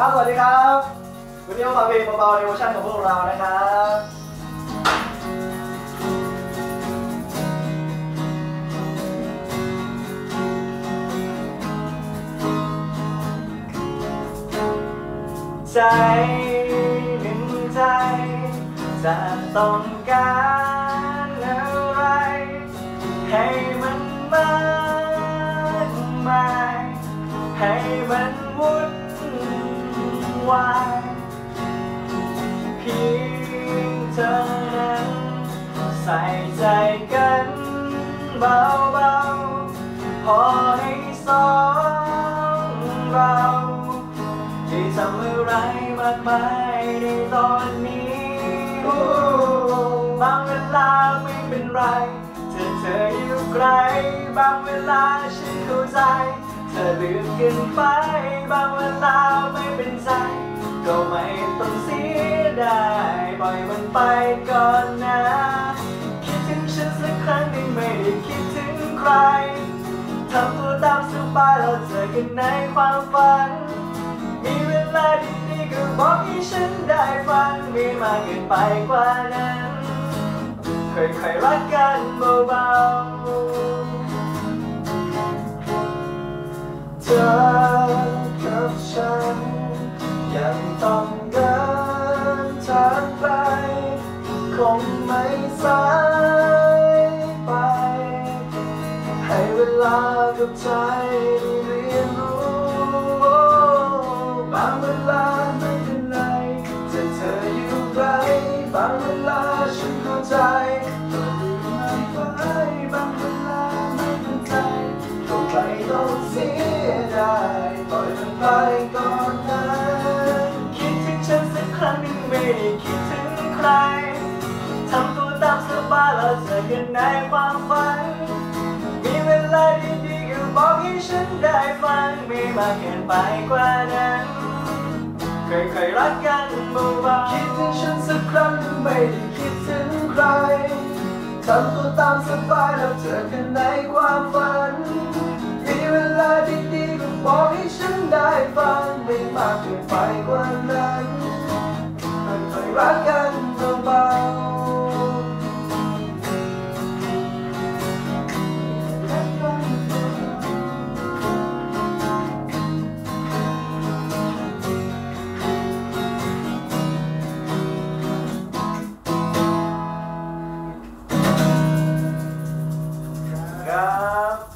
ครับสวัสดีครับวันนี้มาเพลงเบาๆในเวอร์ชันของพวกเรานะครับใจหนึ่งใจ จะต้องการอะไร ให้มันมากมายให้มันวุ่น วายเพียงเธอนั้นใส่ใจกันเบาๆพอให้สองเราที่ทำอะไรมากมายในตอนนี้บางเวลาไม่เป็นไรเธอเธออยู่ไกลบางเวลาฉันเข้าใจ เธอลืมกินไปบางเวลาไม่เป็น ไปก่อนนะ คิดถึงฉันสักครั้งหนึ่งไม่ได้คิดถึงใคร ทำตัวตามสบายเราเจอกันในความฝัน มีเวลาดีๆก็บอกให้ฉันได้ฟังมีมากเกินไปกว่านั้น ค่อยๆรักกันเบาๆ ลากับใจไดเรียนรู้บางเวลาไม่เป็นไรแต่เธออยู่ไกลบางเวลาฉันเข้าใจก็ลืมมันไปบางเวลาไม่เป็นใจก็ไม่ต้องเสียดายปล่อยมันไปก่อนนะคิดถึงฉันสักครั้งหนึ่งไม่ได้คิดถึงใครทำตัวตามสบายแล้วเจอกันในความฝัน ที่ฉันได้ฟังมีมากเกินไปกว่านั้น เคยเคยรักกันเบาๆคิดถึงฉันสักครั้งทำไม่ได้คิดถึงใครทำตัวตามสบายแล้วเจอกันในความฝัน มีเวลาดีๆก็บอกให้ฉันได้ฟังไม่มากเกินไปกว่านั้นเคยเคยรัก 来。